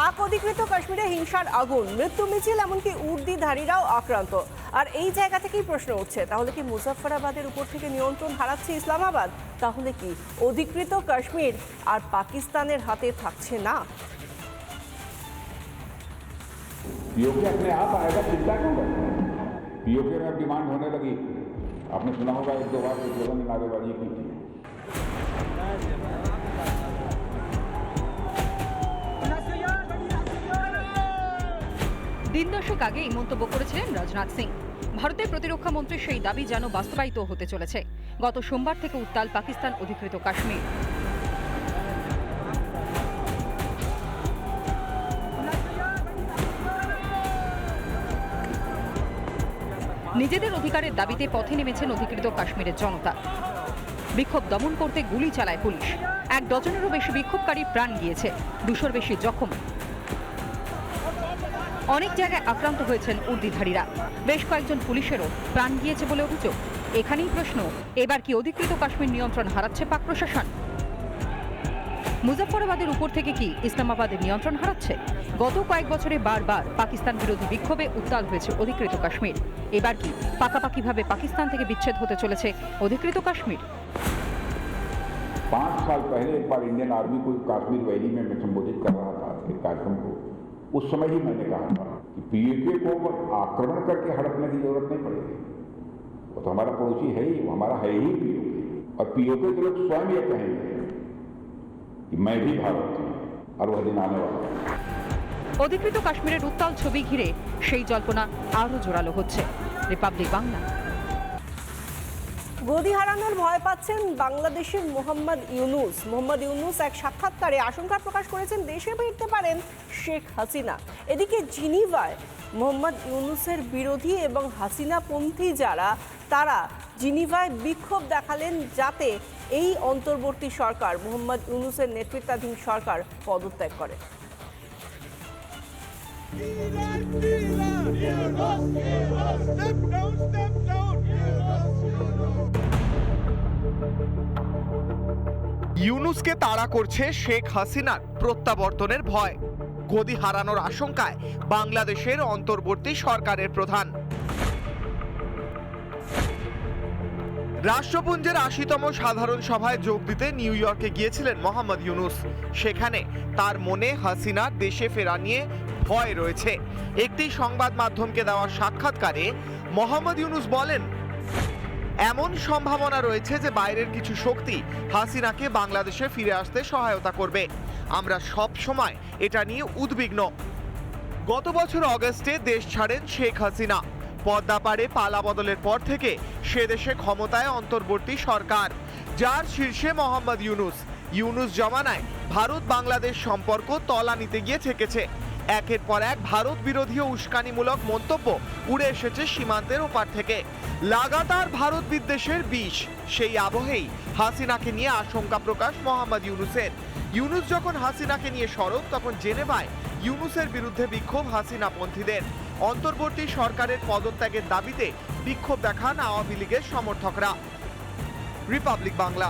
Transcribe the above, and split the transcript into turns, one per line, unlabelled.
পাক অধিকৃত কাশ্মীরে হিংসার আগুন মৃত্যু মিছিল এমনকি উর্দিধারীরাও আক্রান্ত আর এই জায়গা থেকেই প্রশ্ন উঠছে তাহলে কি মুজাফফরাবাদের উপর থেকে নিয়ন্ত্রণ হারাচ্ছে ইসলামাবাদ তাহলে কি অধিকৃত কাশ্মীর আর পাকিস্তানের হাতে থাকছে না
पीओके अपने आप आएगा चिंता क्यों करते हैं पीओके में अब डिमांड होने लगी आपने सुना होगा एक दो बार एक लोगों ने नारेबाजी की थी
দিন দশেক আগে এই মন্তব্য করেছিলেন রাজনাথ সিং। ভারতের প্রতিরক্ষা মন্ত্রীর সেই দাবি যেন বাস্তবায়িত হতে চলেছে। গত সোমবার থেকে উত্তাল পাকিস্তান অধিকৃত কাশ্মীর। নিজেদের অধিকারের দাবিতে পথে নেমেছেন অধিকৃত কাশ্মীরের জনতা। বিক্ষোভ দমন করতে গুলি চালায় পুলিশ। এক ডজনেরও বেশি বিক্ষোভকারী প্রাণ গিয়েছে। দুশোর বেশি জখম। অনেক জায়গায় আক্রান্ত হয়েছেন উর্দিধারীরা বেশ কয়েকজন পুলিশেরও প্রাণ গিয়েছে বলে অভিযোগ এখানেই প্রশ্ন এবার কি অধিকৃত কাশ্মীর নিয়ন্ত্রণ হারাচ্ছে পাক প্রশাসন মুজাফফরাবাদের উপর থেকে কি ইসলামাবাদের নিয়ন্ত্রণ হারাচ্ছে গত কয়েক বছরে বারবার পাকিস্তান বিরোধী বিক্ষোভে উত্তাল হয়েছে অধিকৃত কাশ্মীর এবার কি পাকাপাকিভাবে পাকিস্তান থেকে বিচ্ছেদ হতে চলেছে অধিকৃত কাশ্মীর
पाँच साल पहले एक बार इंडियन आर्मी को कश्मीर वैली में मैं संबोधित कर रहा था एक कार्यक्रम को उस समय ही मैंने कहा था कि पीएके को आक्रमण करके हड़पने की जरूरत नहीं पड़ेगी वो तो हमारा पड़ोसी है ही वो हमारा है ही पीओके और पीओके के लोग स्वयं ये कहेंगे कि मैं भी भारत हूँ और वह दिन आने वाला है
অধিকৃত কাশ্মীরের উত্তাল ছবি ঘিরে সেই জল্পনা আরও জোরালো হচ্ছে রিপাবলিক বাংলা
গদি হারানোর ভয় পাচ্ছেন বাংলাদেশের মোহাম্মদ ইউনুস। মোহাম্মদ ইউনুস এক সাক্ষাৎকারে আশঙ্কা প্রকাশ করেছেন দেশে ফিরতে পারেন শেখ হাসিনা। এদিকে জিনিভায় মোহাম্মদ ইউনুসের বিরোধী এবং হাসিনাপন্থী যারা, তারা জিনিভায় বিক্ষোভ দেখালেন যাতে এই অন্তর্বর্তী সরকার, মোহাম্মদ ইউনুসের নেতৃত্বাধীন সরকার পদত্যাগ করে।
ইউনুসকে তাড়া করছে শেখ হাসিনার প্রত্যাবর্তনের ভয়। গদি হারানোর আশঙ্কায় বাংলাদেশের অন্তর্বর্তী সরকারের প্রধান। রাষ্ট্রপুঞ্জের আশিতম সাধারণ সভায় যোগ দিতে নিউ ইয়র্কে গিয়েছিলেন মোহাম্মদ ইউনুস। সেখানে তার মনে হাসিনার দেশে ফেরা নিয়ে ভয় রয়েছে। একটি সংবাদ মাধ্যমকে দেওয়া সাক্ষাৎকারে মোহাম্মদ ইউনুস বলেন এমন সম্ভাবনা রয়েছে যে বাইরের কিছু শক্তি হাসিনাকে বাংলাদেশে ফিরে আসতে সহায়তা করবে। আমরা সব সময় এটা নিয়ে উদ্বিগ্ন। গত বছর অগস্টে দেশ ছাড়েন শেখ হাসিনা। পদ্মা পদ্মাপাড়ে পালা বদলের পর থেকে সে দেশে ক্ষমতায় অন্তর্বর্তী সরকার। যার শীর্ষে মোহাম্মদ ইউনুস। ইউনুস জমানায় ভারত বাংলাদেশ সম্পর্ক তলানিতে গিয়ে ঠেকেছে। একের পর এক ভারত বিরোধী উস্কানিমূলক মন্তব্য উড়ে এসেছে সীমান্তের ওপার থেকে। লাগাতার ভারত বিদ্বেষের বিষ, সেই আবহেই হাসিনাকে নিয়ে আশঙ্কা প্রকাশ মোহাম্মদ ইউনুসের। ইউনুস যখন হাসিনাকে নিয়ে সরব, তখন জেনেভায় ইউনুসের বিরুদ্ধে বিক্ষোভ হাসিনা পন্থীদের অন্তর্বর্তী সরকারের পদত্যাগের দাবিতে বিক্ষোভ দেখান আওয়ামী লীগের সমর্থকরা। রিপাবলিক বাংলা।